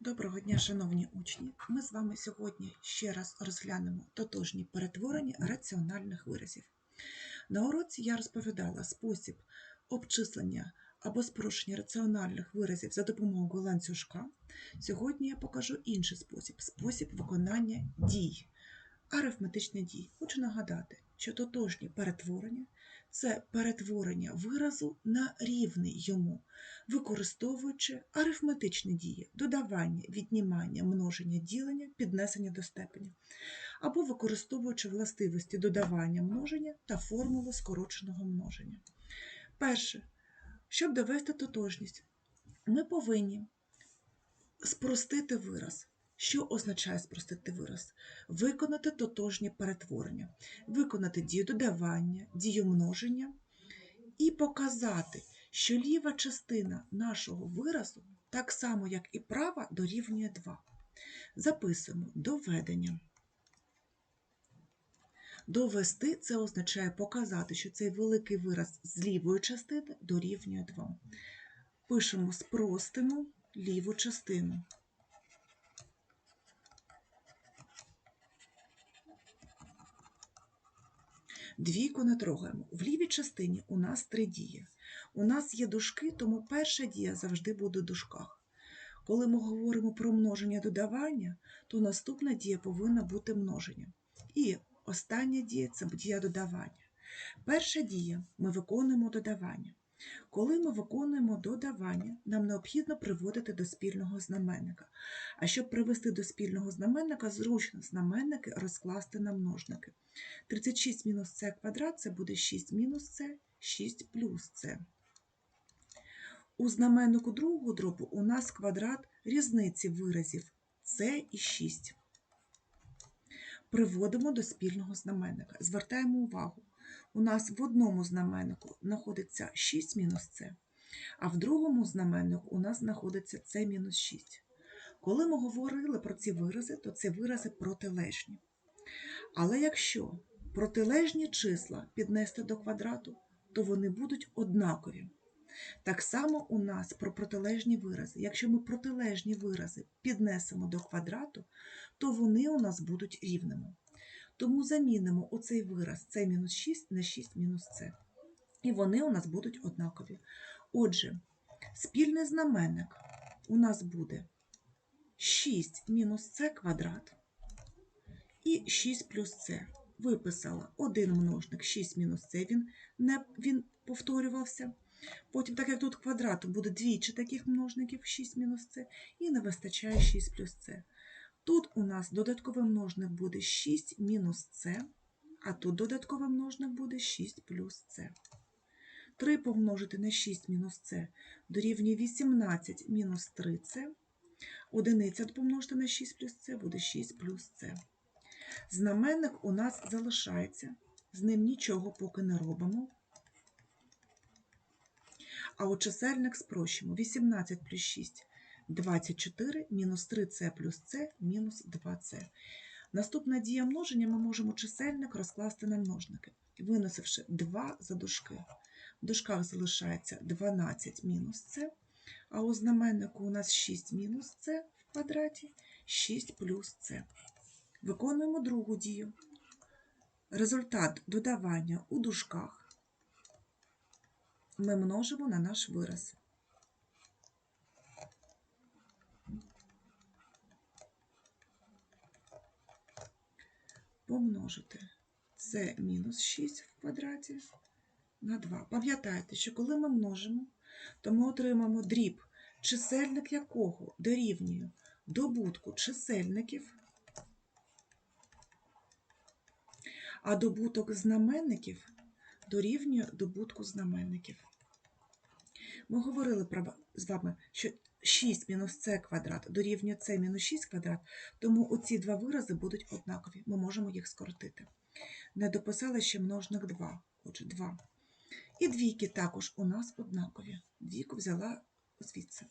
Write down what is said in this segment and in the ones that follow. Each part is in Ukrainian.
Доброго дня, шановні учні! Ми з вами сьогодні ще раз розглянемо тотожні перетворення раціональних виразів. На уроці я розповідала спосіб обчислення або спрощення раціональних виразів за допомогою ланцюжка. Сьогодні я покажу інший спосіб спосіб виконання дій, арифметичних дій. Хочу нагадати, що тотожні перетворення це перетворення виразу на рівний йому використовуючи арифметичні дії додавання, віднімання, множення, ділення, піднесення до степені, або використовуючи властивості додавання множення та формули скороченого множення. Перше, щоб довести тотожність, ми повинні спростити вираз. Що означає спростити вираз? Виконати тотожні перетворення, виконати дію додавання, дію множення і показати, що ліва частина нашого виразу, так само як і права, дорівнює 2. Записуємо доведення. Довести це означає показати, що цей великий вираз з лівої частини дорівнює 2. Пишемо спростимо ліву частину. Двійку не трогаємо. В лівій частині у нас три дії. У нас є дужки, тому перша дія завжди буде в дужках. Коли ми говоримо про множення додавання, то наступна дія повинна бути множення. І остання дія це дія додавання. Перша дія ми виконуємо додавання. Коли ми виконуємо додавання, нам необхідно приводити до спільного знаменника. А щоб привести до спільного знаменника, зручно знаменники розкласти на множники. 36 мінус це квадрат це буде 6 мінус це, 6 плюс це. У знаменнику другого дробу у нас квадрат різниці виразів це і 6. Приводимо до спільного знаменника. Звертаємо увагу, у нас в одному знаменнику знаходиться 6 мінус це, а в другому знаменнику у нас знаходиться це мінус 6. Коли ми говорили про ці вирази, то це вирази протилежні. Але якщо протилежні числа піднести до квадрату, то вони будуть однакові. Так само у нас про протилежні вирази. Якщо ми протилежні вирази піднесемо до квадрату, то вони у нас будуть рівними. Тому замінимо оцей вираз це мінус 6 на 6 мінус це. І вони у нас будуть однакові. Отже, спільний знаменник у нас буде 6 мінус це квадрат і 6 плюс це. Виписала один множник 6 мінус це, він не він повторювався. Потім, так як тут квадрат, буде двічі таких множників 6 мінус це, і не вистачає 6 плюс це. Тут у нас додатковий множник буде 6 мінус це, а тут додатковий множник буде 6 плюс це. 3 помножити на 6 мінус це дорівнює 18 мінус 3 це. Одиниця помножити на 6 плюс це буде 6 плюс це. Знаменник у нас залишається, з ним нічого поки не робимо. А от чисельник спрощимо. 18 плюс 6 24, мінус 3c плюс c, мінус 2c. Наступна дія множення ми можемо чисельник розкласти на множники, виносивши 2 за дужки. В дужках залишається 12 мінус c, а у знаменнику у нас 6 мінус c в квадраті, 6 плюс c. Виконуємо другу дію. Результат додавання у дужках ми множимо на наш вираз. Помножити це мінус 6 в квадраті на 2. Пам'ятайте, що коли ми множимо, то ми отримаємо дріб, чисельник якого дорівнює добутку чисельників, а добуток знаменників дорівнює добутку знаменників. Ми говорили з вами, що 6 мінус c квадрат дорівнює c мінус 6 квадрат, тому оці два вирази будуть однакові. Ми можемо їх скоротити. Не дописали ще множник 2. Отже, 2. І двійки також у нас однакові. Двійку взяла звідси.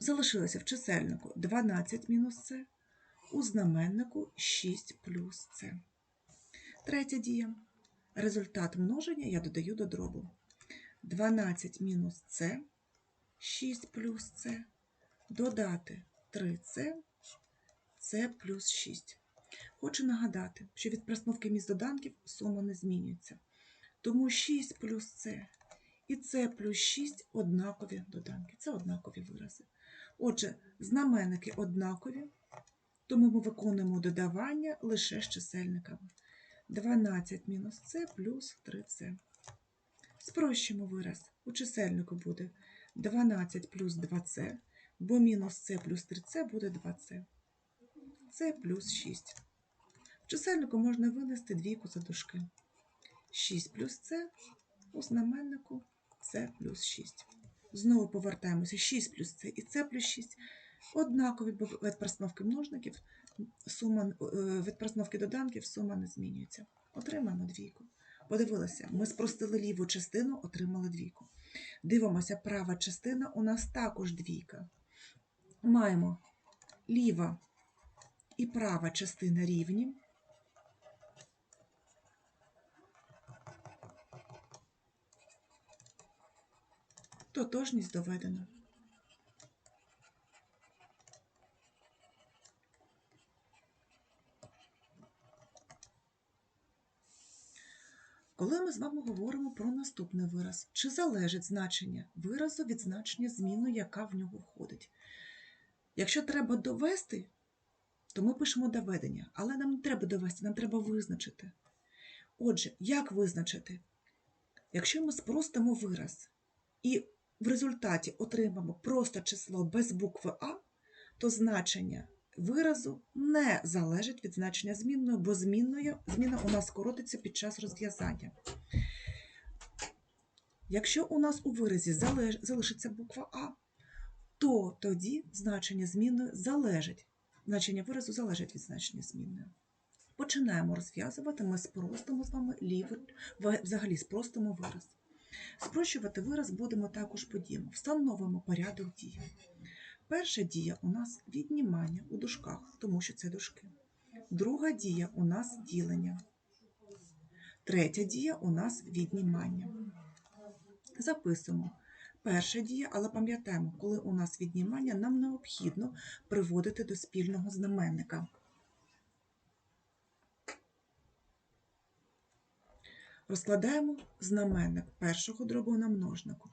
Залишилося в чисельнику 12 мінус c, у знаменнику 6 плюс c. Третя дія. Результат множення я додаю до дробу. 12 мінус c, 6 плюс c, додати 3c, це плюс 6. Хочу нагадати, що від присновки міст доданків сума не змінюється. Тому 6 плюс це і це плюс 6 однакові доданки. Це однакові вирази. Отже, знаменники однакові, тому ми виконуємо додавання лише з чисельниками. 12 мінус це плюс 3це. Спрощимо вираз. У чисельнику буде 12 плюс 2це, бо мінус це плюс 3це буде 2це. Це плюс 6. В чисельнику можна винести двійку за дужки. 6 плюс це у знаменнику це плюс 6. Знову повертаємося 6 плюс це і це плюс 6. Однакові від просновки множників, сума, е, від просновки доданків сума не змінюється. Отримаємо двійку. Подивилися, ми спростили ліву частину, отримали двійку. Дивимося, права частина у нас також двійка. Маємо ліва і права частина рівні. Тотожність доведена. Коли ми з вами говоримо про наступний вираз, чи залежить значення виразу від значення зміни, яка в нього входить? Якщо треба довести, то ми пишемо доведення, але нам не треба довести, нам треба визначити. Отже, як визначити? Якщо ми спростимо вираз і в результаті отримаємо просто число без букви А, то значення виразу не залежить від значення змінної, бо змінною, зміна у нас скоротиться під час розв'язання. Якщо у нас у виразі залеж- залишиться буква А, то тоді значення змінної залежить. Значення виразу залежить від значення змінної. Починаємо розв'язувати, ми спростимо з вами лівий, взагалі спростимо вираз. Спрощувати вираз будемо також по діям. Встановимо порядок дій. Перша дія у нас віднімання у дужках, тому що це дужки. Друга дія у нас ділення. Третя дія у нас віднімання. Записуємо. Перша дія, але пам'ятаємо, коли у нас віднімання, нам необхідно приводити до спільного знаменника. Розкладаємо знаменник першого дробу на множнику.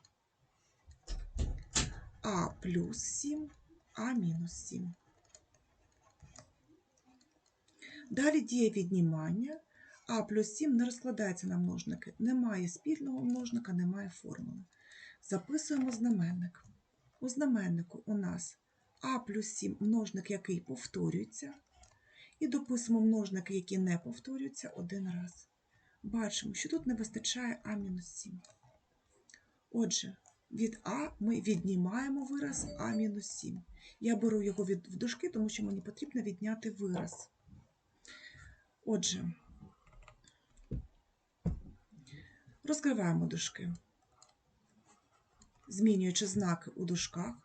А плюс 7, А мінус 7. Далі діє віднімання. А плюс 7 не розкладається на множники. Немає спільного множника, немає формули. Записуємо знаменник. У знаменнику у нас А плюс 7 множник, який повторюється. І дописуємо множники, які не повторюються один раз. Бачимо, що тут не вистачає А-7. Отже, від А ми віднімаємо вираз А-7. Я беру його від в дужки, тому що мені потрібно відняти вираз. Отже, розкриваємо дужки, змінюючи знаки у дужках.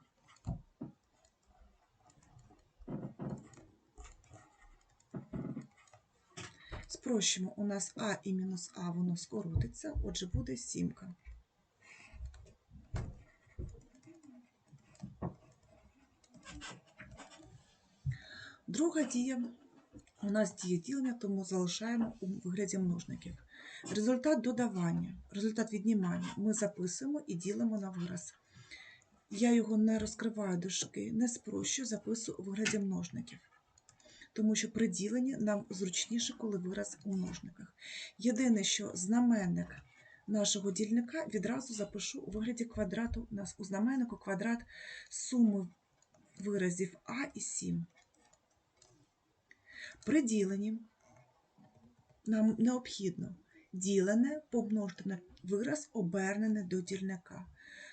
Спрощимо, у нас А і мінус А воно скоротиться, отже, буде сімка. Друга дія у нас діє ділення, тому залишаємо у вигляді множників. Результат додавання, результат віднімання ми записуємо і ділимо на вираз. Я його не розкриваю дужки, не спрощую, записую у вигляді множників. Тому що при діленні нам зручніше, коли вираз у множниках. Єдине, що знаменник нашого дільника відразу запишу у вигляді квадрату. У знаменнику квадрат суми виразів А і 7. При діленні нам необхідно ділене помножити на вираз обернене до дільника.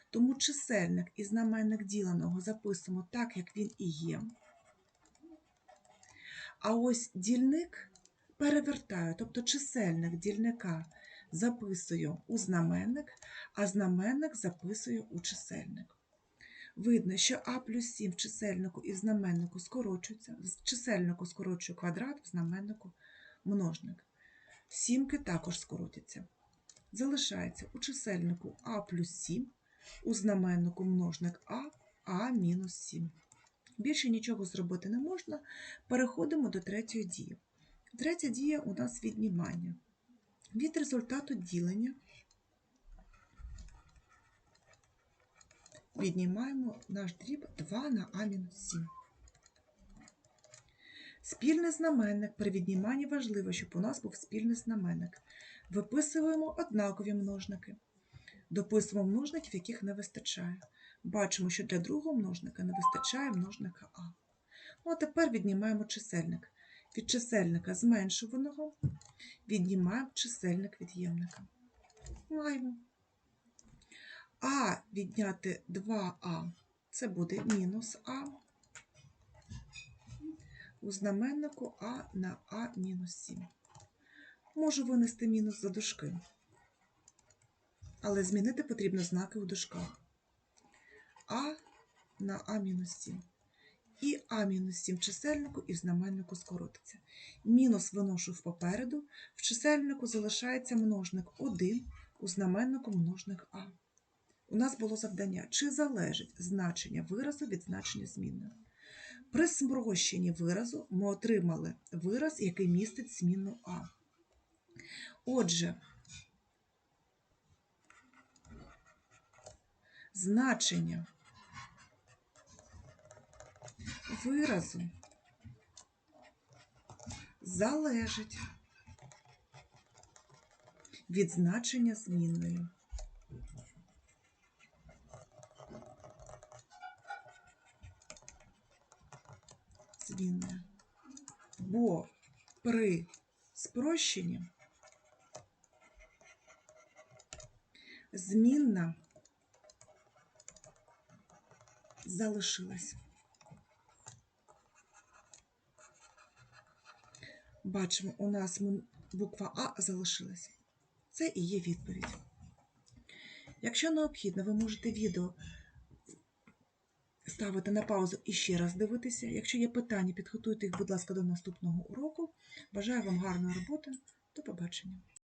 Тому чисельник і знаменник діленого записуємо так, як він і є. А ось дільник перевертаю, тобто чисельник дільника записую у знаменник, а знаменник записую у чисельник. Видно, що А плюс 7 в чисельнику і в знаменнику скорочується. В чисельнику скорочую квадрат, в знаменнику множник. Сімки також скоротяться. Залишається у чисельнику А плюс 7, у знаменнику множник А, А мінус 7. Більше нічого зробити не можна. Переходимо до третьої дії. Третя дія у нас віднімання. Від результату ділення віднімаємо наш дріб 2 на А-7. Спільний знаменник при відніманні важливо, щоб у нас був спільний знаменник. Виписуємо однакові множники. Дописуємо множників, яких не вистачає. Бачимо, що для другого множника не вистачає множника А. Ну, а тепер віднімаємо чисельник. Від чисельника зменшуваного віднімаємо чисельник від'ємника. Маємо. А відняти 2а це буде мінус А. У знаменнику А на А мінус 7. Можу винести мінус за дужки. Але змінити потрібно знаки у дужках. А на А мінус 7. І А мінус 7 в чисельнику і в знаменнику скоротиться. Мінус виношу в попереду, в чисельнику залишається множник 1, у знаменнику множник А. У нас було завдання, чи залежить значення виразу від значення змінної. При спрощенні виразу ми отримали вираз, який містить змінну А. Отже, значення виразу залежить від значення змінної. Змінне. Бо при спрощенні змінна залишилась. Бачимо, у нас буква А залишилась. Це і є відповідь. Якщо необхідно, ви можете відео ставити на паузу і ще раз дивитися. Якщо є питання, підготуйте їх, будь ласка, до наступного уроку. Бажаю вам гарної роботи. До побачення.